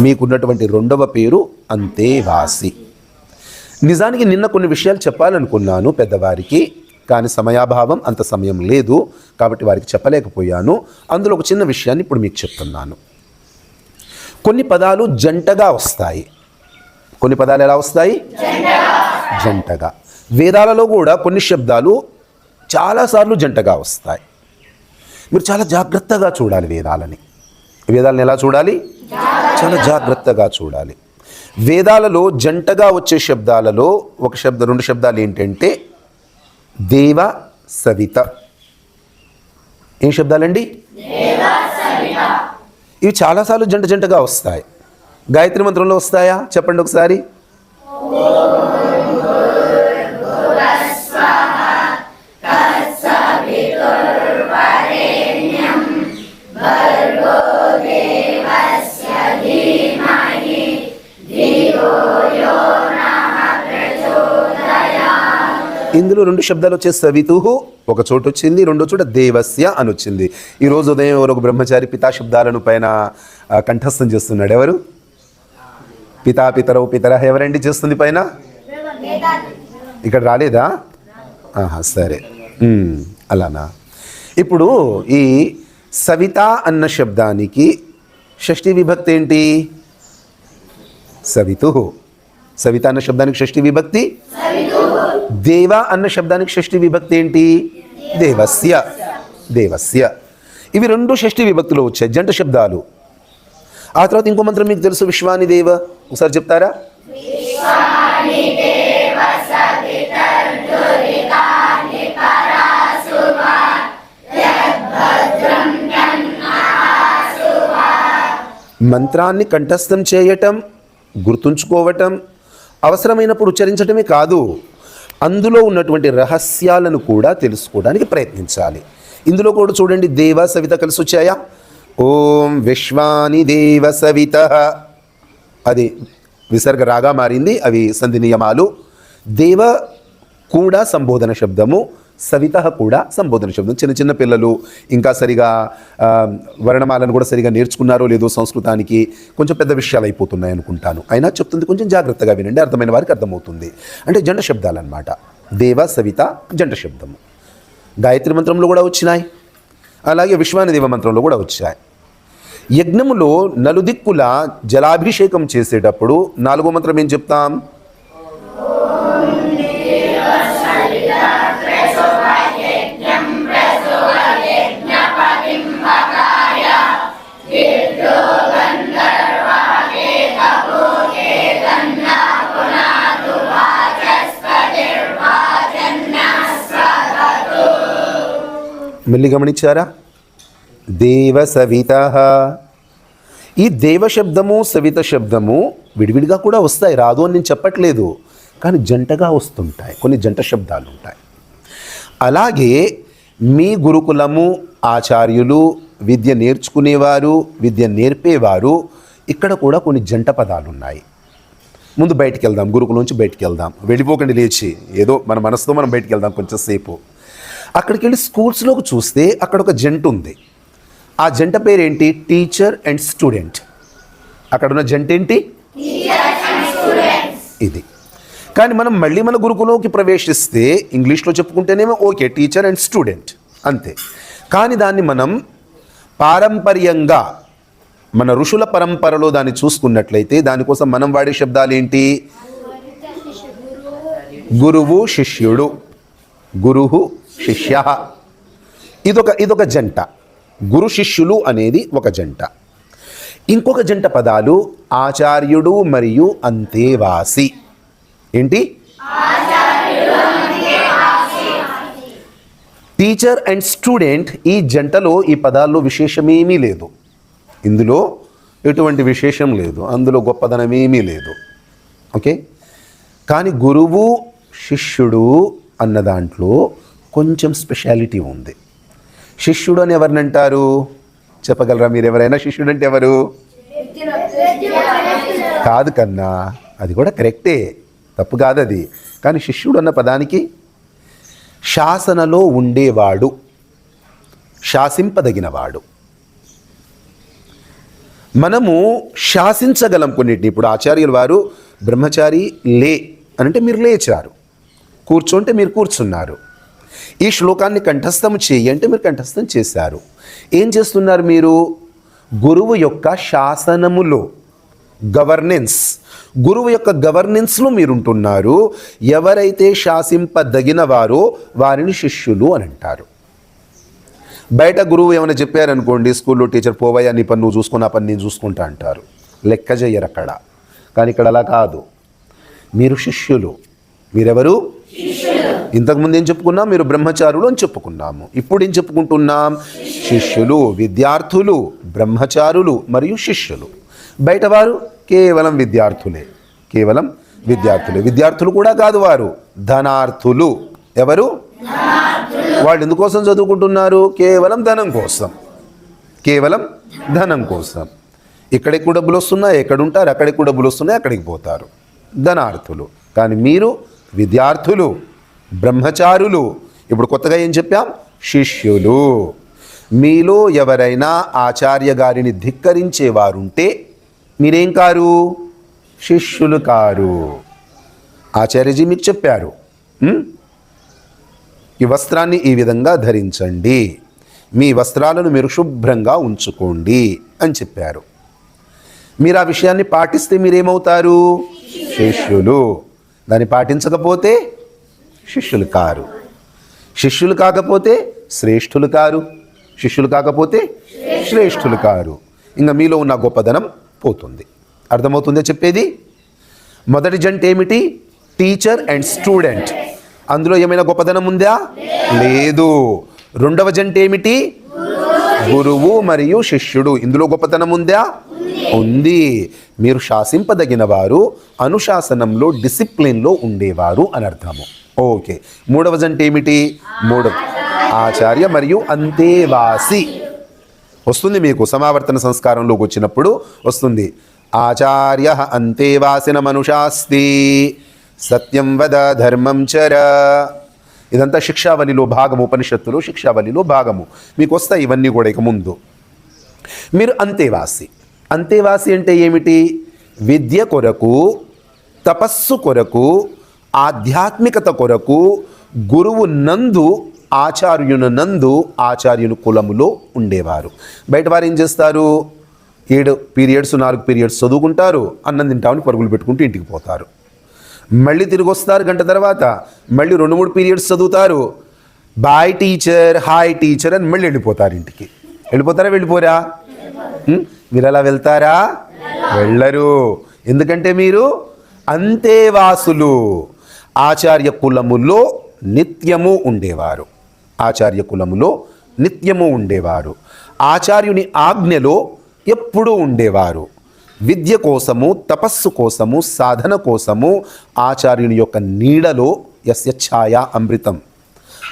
మీకున్నటువంటి రెండవ పేరు అంతేవాసి. నిజానికి నిన్న కొన్ని విషయాలు చెప్పాలనుకున్నాను పెద్దవారికి కానీ సమయాభావం అంత సమయం లేదు కాబట్టి వారికి చెప్పలేకపోయాను. అందులో ఒక చిన్న విషయాన్ని ఇప్పుడు మీకు చెప్తున్నాను. కొన్ని పదాలు జంటగా వస్తాయి. కొన్ని పదాలు ఎలా వస్తాయి? జంటగా. వేదాలలో కూడా కొన్ని శబ్దాలు చాలాసార్లు జంటగా వస్తాయి. మీరు చాలా జాగ్రత్తగా చూడాలి వేదాలని. వేదాలను ఎలా చూడాలి? చాలా జాగ్రత్తగా చూడాలి. వేదాలలో జంటగా వచ్చే శబ్దాలలో ఒక శబ్ద రెండు శబ్దాలు ఏంటంటే దేవ సవిత. ఏం శబ్దాలండి? ఇవి చాలాసార్లు జంట జంటగా వస్తాయి. గాయత్రి మంత్రంలో వస్తాయా? చెప్పండి ఒకసారి. ఇందులో రెండు శబ్దాలు వచ్చే సవితుహు ఒక చోటు వచ్చింది రెండో చోట దేవస్య అని వచ్చింది. ఈరోజు ఉదయం ఎవరు ఒక బ్రహ్మచారి పితా శబ్దాలను పైన కంఠస్థం చేస్తున్నాడు. ఎవరు? పితా పితరవు పితర ఎవరండి చేస్తుంది పైన? ఇక్కడ రాలేదా? ఆహా సరే. అలానా? ఇప్పుడు ఈ సవిత అన్న శబ్దానికి షష్ఠి విభక్తి ఏంటి? సవితు సవిత అన్న శబ్దానికి షష్ఠి విభక్తి? దేవ అన్న శబ్దానికి షష్ఠి విభక్తి ఏంటి? దేవస్య. దేవస్య. ఇవి రెండు షష్ఠి విభక్తులు వచ్చాయి జంట శబ్దాలు. ఆ తర్వాత ఇంకో మంత్రం మీకు తెలుసు విశ్వాని దేవ. ఒకసారి చెప్తారా? మంత్రాన్ని కంఠస్థం చేయటం గుర్తుంచుకోవటం అవసరమైనప్పుడు ఉచ్చరించటమే కాదు. అందులో ఉన్నటువంటి రహస్యాలను కూడా తెలుసుకోవడానికి ప్రయత్నించాలి. ఇందులో కూడా చూడండి దేవ సవిత కలిసి వచ్చాయా? ఓం విశ్వాని దేవ సవిత. అది విసర్గ రాగా మారింది అవి సంధి నియమాలు దేవ కూడా సంబోధన శబ్దము సవిత కూడా సంబోధన శబ్దం చిన్న చిన్న పిల్లలు ఇంకా సరిగా వర్ణమాలను కూడా సరిగా నేర్చుకున్నారో లేదో సంస్కృతానికి కొంచెం పెద్ద విషయాలు అయిపోతున్నాయి అనుకుంటాను. అయినా చెప్తుంది కొంచెం జాగ్రత్తగా వినండి అర్థమైన వారికి అర్థమవుతుంది. అంటే జంట శబ్దాలు అనమాట దేవ సవిత జంట శబ్దము. గాయత్రి మంత్రంలో కూడా వచ్చినాయి. అలాగే విశ్వాని దేవ మంత్రంలో కూడా వచ్చాయి యజ్ఞములో నలుదిక్కుల జలాభిషేకం చేసేటప్పుడు నాలుగో మంత్రం ఏం చెప్తాం? మళ్ళీ గమనించారా? దేవ సవిత ఈ దేవ శబ్దము సవిత శబ్దము విడివిడిగా కూడా వస్తాయి రాదు అని నేను చెప్పట్లేదు. కానీ జంటగా వస్తుంటాయి కొన్ని జంట శబ్దాలు ఉంటాయి. అలాగే మీ గురుకులము ఆచార్యులు విద్య నేర్చుకునేవారు విద్య నేర్పేవారు ఇక్కడ కూడా కొన్ని జంట పదాలు ఉన్నాయి. ముందు బయటికి వెళ్దాం గురుకుల నుంచి బయటికి వెళ్దాం. వెళ్ళిపోకండి లేచి ఏదో మన మనసుతో మనం బయటికి వెళ్దాం కొంచెంసేపు అక్కడికి వెళ్ళి స్కూల్స్లోకి చూస్తే అక్కడ ఒక జంట ఉంది. ఆ జంట పేరేంటి? Teacher and student. అక్కడ ఉన్న జంట ఏంటి? ఇది. కానీ మనం మళ్ళీ మన గురుకులోకి ప్రవేశిస్తే ఇంగ్లీష్లో చెప్పుకుంటేనేమో ఓకే టీచర్ అండ్ స్టూడెంట్. అంతే. కానీ దాన్ని మనం పారంపర్యంగా మన ఋషుల పరంపరలో దాన్ని చూసుకున్నట్లయితే దానికోసం మనం వాడే శబ్దాలు ఏంటి గురువు శిష్యుడు. గురువు శిష్య. ఇదొక ఇదొక జంట. గురు శిష్యులు అనేది ఒక జంట. ఇంకొక జంట పదాలు ఆచార్యుడు మరియు అంతేవాసి ఏంటి? టీచర్ అండ్ స్టూడెంట్ ఈ జంటలో ఈ పదాల్లో విశేషమేమీ లేదు. ఇందులో ఎటువంటి విశేషం లేదు. అందులో గొప్పదనం ఏమీ లేదు. ఓకే? కానీ గురువు శిష్యుడు అన్న దాంట్లో కొంచెం స్పెషాలిటీ ఉంది. శిష్యుడు అని ఎవరిని అంటారు? చెప్పగలరా మీరు ఎవరైనా శిష్యుడు అంటే ఎవరు? కాదు కన్నా అది కూడా కరెక్టే. తప్పు కాదు అది. కానీ శిష్యుడు అన్న పదానికి శాసనలో ఉండేవాడు శాసింపదగినవాడు. మనము శాసించగలం కొన్నిటిని. ఇప్పుడు ఆచార్యుల వారు బ్రహ్మచారి లే అని అంటే మీరు లేచారు. కూర్చుంటే మీరు కూర్చున్నారు. ఈ శ్లోకాన్ని కంఠస్థం చేయి అంటే మీరు కంఠస్థం చేశారు. ఏం చేస్తున్నారు మీరు? గురువు యొక్క శాసనములో గవర్నెన్స్ గురువు యొక్క గవర్నెన్స్లో మీరుంటున్నారు ఎవరైతే శాసింపదగిన వారో వారిని శిష్యులు అని అంటారు. బయట గురువు ఏమైనా చెప్పారనుకోండి స్కూల్లో టీచర్ పోవయ్యా నీ పని నువ్వు చూసుకున్న పని నేను చూసుకుంటా అంటారు. లెక్క చేయరు అక్కడ. కానీ ఇక్కడ అలా కాదు. మీరు శిష్యులు. మీరెవరు? ఇంతకుముందు ఏం చెప్పుకున్నాం? మీరు బ్రహ్మచారులు అని చెప్పుకున్నాము. ఇప్పుడు ఏం చెప్పుకుంటున్నాం? శిష్యులు విద్యార్థులు బ్రహ్మచారులు మరియు శిష్యులు. బయట వారు కేవలం విద్యార్థులే. కేవలం విద్యార్థులే. విద్యార్థులు కూడా కాదు వారు. ధనార్థులు. ఎవరు? వాళ్ళు ఎందుకోసం చదువుకుంటున్నారు? కేవలం ధనం కోసం. కేవలం ధనం కోసం. ఇక్కడ ఎక్కువ డబ్బులు వస్తున్నాయి ఎక్కడుంటారు అక్కడ ఎక్కువ డబ్బులు వస్తున్నాయి అక్కడికి పోతారు. ధనార్థులు. కానీ మీరు విద్యార్థులు. బ్రహ్మచారులు. ఇప్పుడు కొత్తగా ఏం చెప్పాం? శిష్యులు. మీలో ఎవరైనా ఆచార్య గారిని ధిక్కరించేవారుంటే మీరేం కారు? శిష్యులు కారు. ఆచార్యజీ మీకు చెప్పారు. ఈ వస్త్రాన్ని ఈ విధంగా ధరించండి. మీ వస్త్రాలను మీరు శుభ్రంగా ఉంచుకోండి అని చెప్పారు. మీరు ఆ విషయాన్ని పాటిస్తే మీరేమవుతారు? శిష్యులు. దాన్ని పాటించకపోతే శిష్యులు కారు. శిష్యులు కాకపోతే శ్రేష్ఠులు కారు. శిష్యులు కాకపోతే శ్రేష్ఠులు కారు. ఇంకా మీలో ఉన్న గొప్పదనం పోతుంది. అర్థమవుతుందో చెప్పేది? మొదటి జంట ఏమిటి? Teacher and student. అందులో ఏమైనా గొప్పదనం ఉందా? లేదు. రెండవ జంట ఏమిటి? గురువు మరియు శిష్యుడు. ఇందులో గొప్పతనం ఉందా? ఉంది. మీరు శాసింపదగిన వారు అనుశాసనంలో డిసిప్లిన్లో ఉండేవారు అని అర్థము ఓకే. మూడవ జంట ఏమిటి? మూడవ. ఆచార్య మరియు అంతేవాసి. వస్తుంది మీకు సమావర్తన సంస్కారంలోకి వచ్చినప్పుడు వస్తుంది. ఆచార్య అంతేవాసిన మనుషాస్తి. సత్యం వద ధర్మం చర. ఇదంతా శిక్షావళిలో భాగము ఉపనిషత్తులు శిక్షావళిలో భాగము. మీకు వస్తాయి ఇవన్నీ కూడా ఇక ముందు. మీరు అంతేవాసి. అంతేవాసి అంటే ఏమిటి? విద్య కొరకు తపస్సు కొరకు ఆధ్యాత్మికత కొరకు గురువు నందు ఆచార్యుని నందు ఆచార్యుని కులములో ఉండేవారు. బయట వారు ఏం చేస్తారు? ఏడు పీరియడ్స్ నాలుగు పీరియడ్స్ చదువుకుంటారు అన్నం తింటామని పరుగులు పెట్టుకుంటూ ఇంటికి పోతారు. మళ్ళీ తిరిగి వస్తారు గంట తర్వాత మళ్ళీ రెండు మూడు పీరియడ్స్ చదువుతారు. బాయ్ టీచర్ హాయ్ టీచర్ అని మళ్ళీ వెళ్ళిపోతారు ఇంటికి. వెళ్ళిపోతారా వెళ్ళిపోరా? మీరు అలా వెళ్తారా? వెళ్ళరు. ఎందుకంటే మీరు అంతేవాసులు ఆచార్య కులములో నిత్యము ఉండేవారు. ఆచార్య కులములో నిత్యము ఉండేవారు. ఆచార్యుని ఆజ్ఞలో ఎప్పుడూ ఉండేవారు. విద్య కోసము తపస్సు కోసము సాధన కోసము ఆచార్యుని యొక్క నీడలో యస్య ఛాయ అమృతం.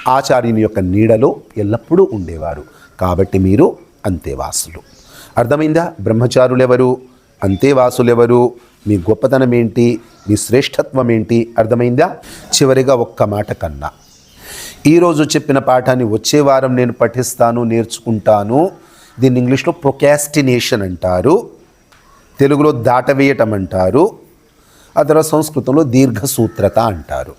ఆచార్యుని యొక్క నీడలో ఎల్లప్పుడూ ఉండేవారు. కాబట్టి మీరు అంతేవాసులు అర్థమైందా? బ్రహ్మచారులు అంతేవాసులెవరు అంతేవాసులు ఎవరు మీ గొప్పతనం ఏంటి మీ శ్రేష్టత్వం ఏంటి అర్థమైందా? చివరిగా ఒక్క మాట కన్నా. ఈరోజు చెప్పిన పాఠాన్ని వచ్చే వారం నేను పఠిస్తాను నేర్చుకుంటాను. దీన్ని ఇంగ్లీష్లో ప్రొకాస్టినేషన్ అంటారు. తెలుగులో దాటవేయటం అంటారు ఆ తర్వాత సంస్కృతంలో దీర్ఘసూత్రత అంటారు.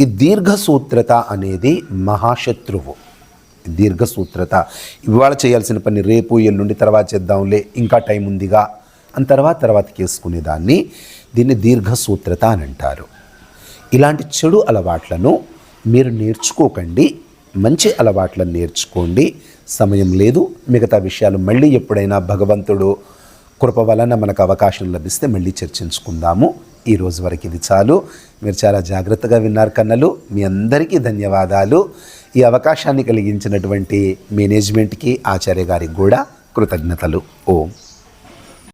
ఈ దీర్ఘసూత్రత అనేది మహాశత్రువు. దీర్ఘసూత్రత. ఇవాళ చేయాల్సిన పని రేపు ఎల్లుండి తర్వాత చేద్దాంలే. ఇంకా టైం ఉందిగా అని తర్వాత తర్వాత చేసుకునేదాన్ని. దీన్ని దీర్ఘసూత్రత అని అంటారు. ఇలాంటి చెడు అలవాట్లను మీరు నేర్చుకోకండి. మంచి అలవాట్లను నేర్చుకోండి. సమయం లేదు. మిగతా విషయాలు మళ్ళీ ఎప్పుడైనా భగవంతుడు కృప వలన మనకు అవకాశం లభిస్తే మళ్ళీ చర్చించుకుందాము. ఈ రోజు వరకు ఇది చాలు. మీరు చాలా జాగ్రత్తగా విన్నారు కన్నలు. మీ అందరికీ ధన్యవాదాలు. ఈ అవకాశాన్ని కలిగించినటువంటి మేనేజ్మెంట్కి ఆచార్య గారికి కూడా కృతజ్ఞతలు. ఓం.